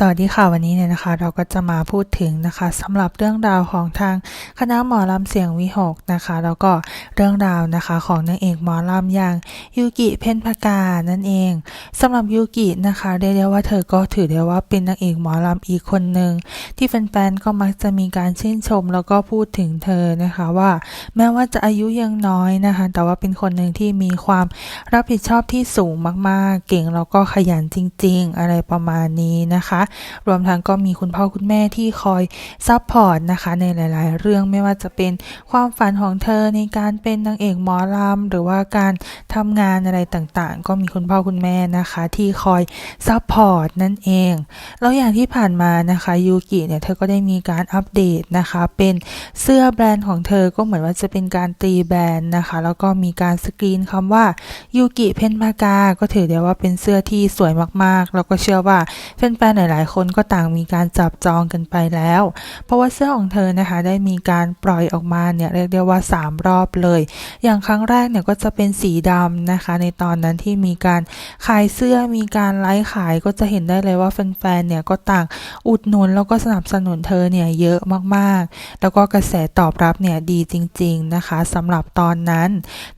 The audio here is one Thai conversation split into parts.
สวัสดีค่ะวันนี้เนี่ยนะคะ เราก็จะมาพูดถึงนะคะสำหรับเรื่องราวของทางคณะหมอลำเสียงวิหกนะคะ แล้วก็เรื่องราวนะคะของนางเอกหมอลำอย่างยูกิเพนพกานั่นเองสำหรับยูกินะคะเรียกได้ว่าเธอก็ถือได้ว่าเป็นนางเอกหมอลำอีกคนหนึ่งที่แฟนๆก็มักจะมีการชื่นชม แล้วก็พูดถึงเธอนะคะว่า แม้ว่าจะอายุยังน้อยนะคะ แต่ว่าเป็นคนหนึ่งที่มีความรับผิดชอบที่สูงมากๆ เก่งแล้วก็ขยันจริง ๆ อะไรประมาณนี้นะคะรวมทั้งก็มีคุณพ่อคุณแม่ที่คอยซัพพอร์ตนะคะในหลาย ๆ เรื่องไม่ว่าจะเป็นความฝันของเธอในการเป็นนางเอกหมอลำหรือว่าการทำงานอะไรต่างๆ ก็มีคุณพ่อคุณแม่นะคะที่คอยซัพพอร์ตนั่นเอง แล้วอย่างที่ผ่านมานะคะยูกิเนี่ยเธอก็ได้มีการอัปเดตนะคะเป็นเสื้อแบรนด์ของเธอก็เหมือนว่าจะเป็นการตีแบรนด์นะคะ แล้วก็มีการสกรีนคำว่ายูกิเพนพากาก็ถือได้ว่าเป็นเสื้อที่สวยมากๆ แล้วก็เชื่อว่าแฟนๆหลายๆคนก็ต่างมีการจับจองกันไปแล้ว เพราะว่าเสื้อของเธอนะคะได้มีการปล่อยออกมาเนี่ยเรียกได้ว่า 3 รอบเลย อย่างครั้งแรกเนี่ยก็จะเป็นสีดำนะคะ ในตอนนั้นที่มีการขายเสื้อมีการไลฟ์ขายก็จะเห็นได้เลยว่าแฟนๆเนี่ยก็ต่างอุดหนุนแล้วก็สนับสนุนเธอเนี่ยเยอะมากๆ แล้วก็กระแสตอบรับเนี่ยดีจริง ๆนะคะสำหรับตอนนั้น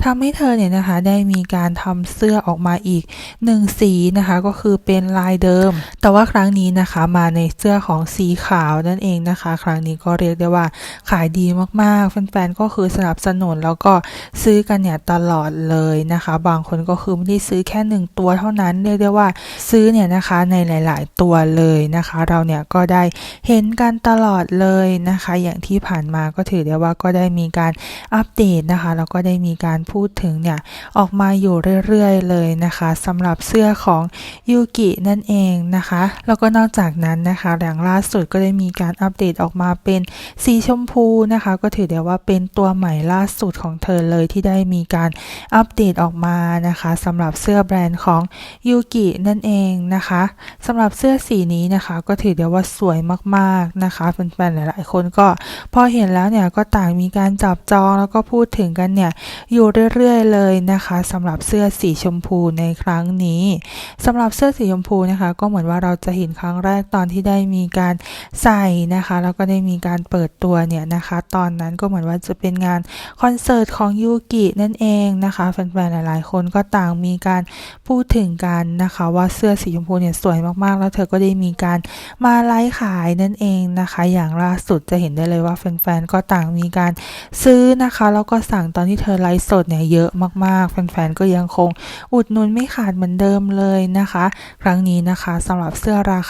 ทำให้เธอเนี่ยนะคะได้มีการทำเสื้อออกมาอีกหนึ่งสีนะคะก็คือเป็นลายเดิม แต่ว่าครั้งนี้นะคะมาในเสื้อของสีขาวนั่นเองนะคะ ครั้งนี้ก็เรียกได้ว่าขายดีมากๆ แฟนๆก็คือสนับสนุนแล้วก็ซื้อกันเนี่ยตลอดเลยนะคะ บางคนก็คือไม่ได้ซื้อแค่หนึ่งตัวเท่านั้นเรียกได้ว่าซื้อเนี่ยนะคะในหลาย ๆ ตัวเลยนะคะ เราเนี่ยก็ได้เห็นกันตลอดเลยนะคะ อย่างที่ผ่านมาก็ถือได้ว่าก็ได้มีการอัปเดตนะคะแล้วก็ได้มีการพูดถึงเนี่ยออกมาอยู่เรื่อย ๆ เลยนะคะสำหรับเสื้อของยูกินั่นเองนะคะแล้วก็นอกจากนั้นนะคะอย่างล่าสุดก็ได้มีการอัปเดตออกมาเป็นสีชมพูนะคะ ก็ถือได้ว่าเป็นตัวใหม่ล่าสุดของเธอเลยที่ได้มีการอัปเดตออกมานะคะสำหรับเสื้อแบรนด์ของยูกินั่นเองนะคะสำหรับเสื้อสีนี้นะคะ ก็ถือได้ว่าสวยมากๆนะคะแฟนๆหลายๆคนก็พอเห็นแล้วเนี่ยก็ต่างมีการจับจองแล้วก็พูดถึงกันเนี่ยอยู่เรื่อยๆเลยนะคะสำหรับเสื้อสีชมพูในครั้งนี้สำหรับเสื้อสีชมพูนะคะ ก็เหมือนว่าเราจะเห็นครั้งแรกตอนที่ได้มีการใส่นะคะ แล้วก็ได้มีการเปิดตัวเนี่ยนะคะ ตอนนั้นก็เหมือนว่าจะเป็นงานคอนเสิร์ตของยูกินั่นเองนะคะแฟนๆหลายๆ คนก็ต่างมีการพูดถึงกันนะคะว่าเสื้อสีชมพูเนี่ยสวยมากๆ แล้วเธอก็ได้มีการมาไลฟ์ขายนั่นเองนะคะ อย่างล่าสุดจะเห็นได้เลยว่าแฟนๆก็ต่างมีการซื้อนะคะแล้วก็สั่งตอนที่เธอไลฟ์สดเนี่ยเยอะมากๆแฟนๆก็ยังคงอุดหนุนไม่ขาดเหมือนเดิมเลยนะคะ ครั้งนี้นะคะสำหรับเสื้อราคา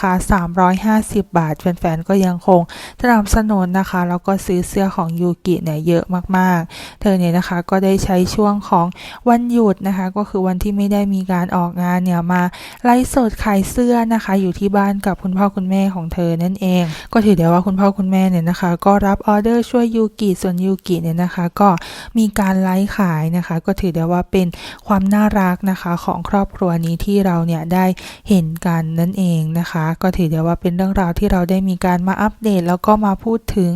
350 บาท แฟนๆ ก็ยังคงสนับสนุนนะคะ แล้วก็ซื้อเสื้อของยูกิเนี่ยเยอะมากๆ เธอเนี่ยนะคะก็ได้ใช้ช่วงของวันหยุดนะคะ ก็คือวันที่ไม่ได้มีการออกงานเนี่ยมาไลฟ์สดขายเสื้อนะคะ อยู่ที่บ้านกับคุณพ่อคุณแม่ของเธอนั่นเอง ก็ถือได้ว่าคุณพ่อคุณแม่เนี่ยนะคะ ก็รับออเดอร์ช่วยยูกิส่วนยูกิเนี่ยนะคะ ก็มีการไลฟ์ขายนะคะ ก็ถือได้ว่าเป็นความน่ารักนะคะของครอบครัวนี้ที่เราเนี่ยได้เห็นกันนั่นเองนะคะก็ถือได้ว่าเป็นเรื่องราวที่เราได้มีการมาอัปเดต แล้วก็มาพูดถึง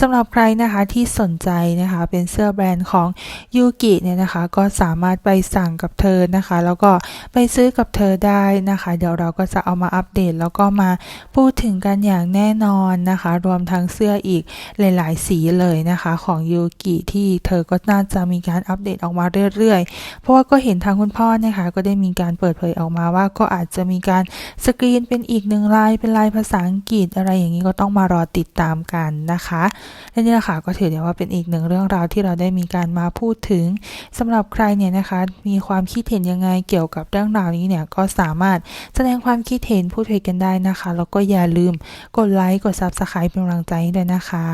สำหรับใครนะคะที่สนใจนะคะเป็นเสื้อแบรนด์ของยูกิเนี่ยนะคะก็สามารถไปสั่งกับเธอนะคะ แล้วก็ไปซื้อกับเธอได้นะคะ เดี๋ยวเราก็จะเอามาอัปเดต แล้วก็มาพูดถึงกันอย่างแน่นอนนะคะ รวมทั้งเสื้ออีกหลาย ๆ สีเลยนะคะของยูกิที่เธอก็น่าจะมีการอัปเดตออกมาเรื่อย ๆ เพราะว่าก็เห็นทางคุณพ่อนะคะก็ได้มีการเปิดเผยออกมาว่าก็อาจจะมีการสกรีนเป็นอีกหนึ่งลายเป็นลายภาษาอังกฤษอะไรอย่างนี้ก็ต้องมารอติดตามกันนะคะและนี่แหละค่ะก็ถือได้ว่าเป็นอีกหนึ่งเรื่องราวที่เราได้มีการมาพูดถึงสำหรับใครเนี่ยนะคะมีความคิดเห็นยังไงเกี่ยวกับเรื่องราวนี้เนี่ยก็สามารถแสดงความคิดเห็นพูดคุยกันได้นะคะ แล้วก็อย่าลืมกดไลค์กด Subscribe เป็นกำลังใจด้วยนะคะ